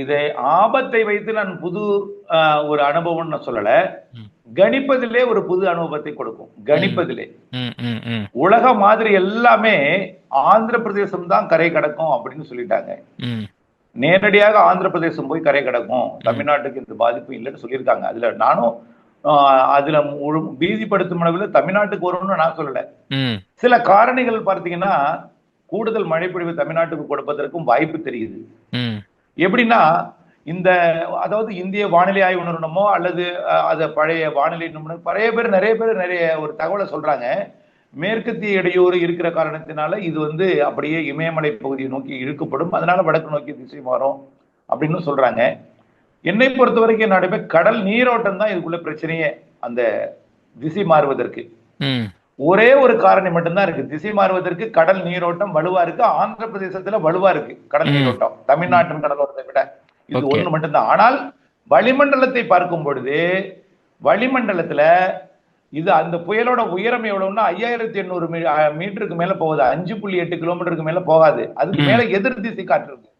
இதை ஆபத்தை வைத்து நான் புது ஒரு அனுபவம் நான் சொல்லல. கணிப்பதிலே ஒரு புது அனுபவத்தை கொடுக்கும். கணிப்பதிலே. உலக மாதிரி எல்லாமே ஆந்திர பிரதேசம் தான் கரை கடக்கும் அப்படின்னு சொல்லிட்டாங்க. நேரடியாக ஆந்திர பிரதேசம் போய் கரை கடக்கும். தமிழ்நாட்டுக்கு இந்த பாதிப்பு இல்லைன்னு சொல்லியிருக்காங்க. அதுல நானும் அதுல முழு பீதிப்படுத்தும் அளவில் தமிழ்நாட்டுக்கு வரும்னு நான் சொல்லல. சில காரணிகள் பார்த்தீங்கன்னா கூடுதல் மழைப்பொழிவு தமிழ்நாட்டுக்கு கொடுப்பதற்கும் வாய்ப்பு தெரியுது. எப்படின்னா இந்த அதாவது இந்திய வானிலை ஆய்வு நிறுவனமோ அல்லது அது பழைய வானிலை நிறுவனம் நிறைய பேர் நிறைய பேர் நிறைய ஒரு தகவலை சொல்றாங்க. மேற்கத்திய இடையூறு இருக்கிற காரணத்தினால இது வந்து அப்படியே இமயமலை பகுதியை நோக்கி இழுக்கப்படும். அதனால வடக்கு நோக்கி திசை மாறும் அப்படின்னு சொல்றாங்க. என்னை பொறுத்த வரைக்கும் என்னோட கடல் நீரோட்டம் தான் இதுக்குள்ள பிரச்சனையே அந்த திசை மாறுவதற்கு. ஒரே ஒரு காரணம் மட்டும்தான் இருக்கு. திசை மாறுவதற்கு கடல் நீரோட்டம் வலுவா இருக்கு. ஆந்திர பிரதேசத்துல வலுவா இருக்கு. கடல். நீரோட்டம். தமிழ்நாட்டின் கடலோரத்தை விட இது. ஒண்ணு மட்டும்தான். ஆனால் வளிமண்டலத்தை பார்க்கும் பொழுது வளிமண்டலத்துல இது அந்த புயலோட உயரம் எவ்வளவுன்னா ஐயாயிரத்தி எண்ணூறு மீட்டருக்கு மேல போகுது. அஞ்சு புள்ளி எட்டு கிலோமீட்டருக்கு மேல போகாது. அதுக்கு. மேல எதிர் திசை காற்று இருக்கு.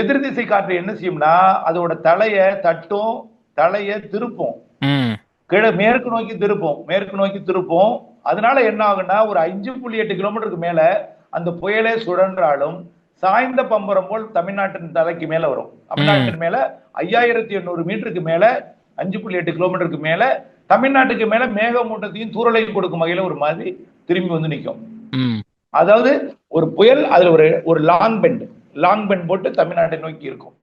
எதிர் திசை காற்று என்ன செய்யும்னா அதோட தலைய தட்டும் தலைய திருப்பும். கிழ மேற்கு நோக்கி திருப்போம். மேற்கு நோக்கி திருப்போம். அதனால என்ன ஆகும்னா ஒரு அஞ்சு புள்ளி எட்டு கிலோமீட்டருக்கு மேல அந்த புயலே சுழன்றாலும் சாய்ந்த பம்பரம் போல் தமிழ்நாட்டின் தலைக்கு மேல வரும். தமிழ்நாட்டின் மேல ஐயாயிரத்தி எண்ணூறு மீட்டருக்கு மேல அஞ்சு புள்ளி எட்டு கிலோமீட்டருக்கு மேல தமிழ்நாட்டுக்கு மேல மேகமூட்டத்தையும் தூறலையும் கொடுக்கும் வகையில ஒரு மாதிரி திரும்பி வந்து நிற்கும் அதாவது ஒரு புயல் அதுல ஒரு ஒரு லாங் பெண்ட் லாங் பெண்ட் போட்டு தமிழ்நாட்டை நோக்கி இருக்கும்.